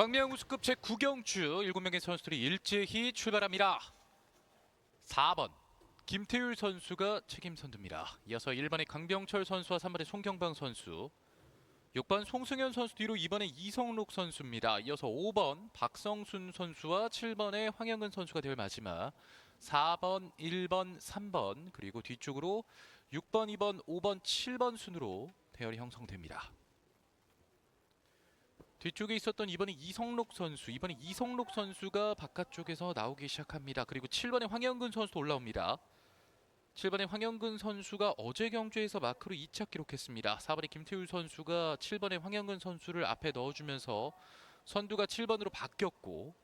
광명 우수급 제9경주 7명의 선수들이 일제히 출발합니다. 4번 김태율 선수가 책임 선두입니다. 이어서 1번의 강병철 선수와 3번의 송경방 선수 6번 송승현 선수 뒤로 2번의 이성록 선수입니다. 이어서 5번 박성순 선수와 7번의 황영근 선수가 될 마지막 4번, 1번, 3번 그리고 뒤쪽으로 6번, 2번, 5번, 7번 순으로 대열이 형성됩니다. 뒤쪽에 있었던 이번에 이성록 선수, 이번에 이성록 선수가 바깥쪽에서 나오기 시작합니다. 그리고 7번의 황영근 선수도 올라옵니다. 7번의 황영근 선수가 어제 경주에서 마크로 2차 기록했습니다. 4번의 김태율 선수가 7번의 황영근 선수를 앞에 넣어주면서 선두가 7번으로 바뀌었고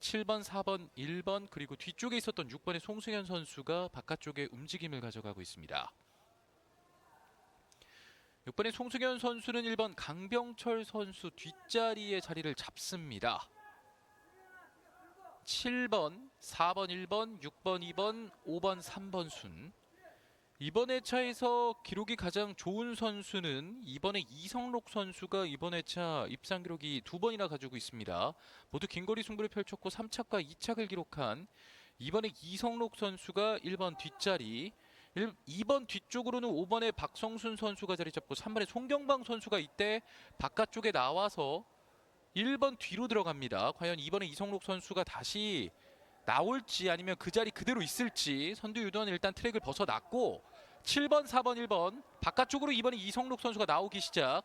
7번, 4번, 1번 그리고 뒤쪽에 있었던 6번의 송승현 선수가 바깥쪽에 움직임을 가져가고 있습니다. 6번의 송승현 선수는 1번 강병철 선수 뒷자리에 자리를 잡습니다. 7번, 4번, 1번, 6번, 2번, 5번, 3번 순. 이번 회차에서 기록이 가장 좋은 선수는 이번에 이성록 선수가 이번 회차 입상 기록이 두 번이나 가지고 있습니다. 모두 긴거리 승부를 펼쳤고 3착과 2착을 기록한 이번에 이성록 선수가 1번 뒷자리 1, 2번 뒤쪽으로는 5번의 박성순 선수가 자리 잡고 3번의 송경방 선수가 이때 바깥쪽에 나와서 1번 뒤로 들어갑니다. 과연 이번에 이성록 선수가 다시 나올지 아니면 그 자리 그대로 있을지 선두 유도는 일단 트랙을 벗어났고 7번, 4번, 1번 바깥쪽으로 이번에 이성록 선수가 나오기 시작.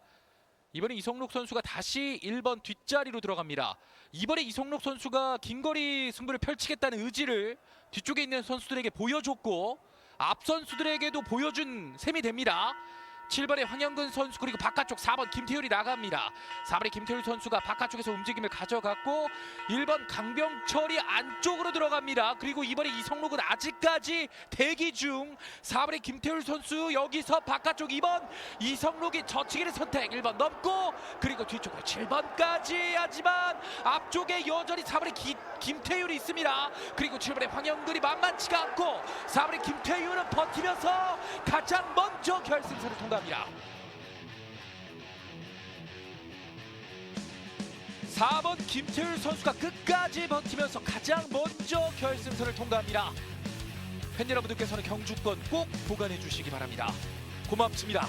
이번에 이성록 선수가 다시 1번 뒷자리로 들어갑니다. 이번에 이성록 선수가 긴 거리 승부를 펼치겠다는 의지를 뒤쪽에 있는 선수들에게 보여줬고 앞 선수들에게도 보여준 셈이 됩니다. 7번의 황영근 선수 그리고 바깥쪽 4번 김태율이 나갑니다. 4번의 김태율 선수가 바깥쪽에서 움직임을 가져갔고 1번 강병철이 안쪽으로 들어갑니다. 그리고 이번에 이성록은 아직까지 대기 중 4번의 김태율 선수 여기서 바깥쪽 2번 이성록이 저치기를 선택 1번 넘고 그리고 뒤쪽으로 7번까지 하지만 앞쪽에 여전히 4번의 기, 김태율이 있습니다. 그리고 7번의 황영근이 만만치가 않고 4번의 김태율은 버티면서 가장 먼저 결승선을 통과합니다. 4번 김태율 선수가 끝까지 버티면서 가장 먼저 결승선을 통과합니다. 팬 여러분들께서는 경주권 꼭 보관해 주시기 바랍니다. 고맙습니다.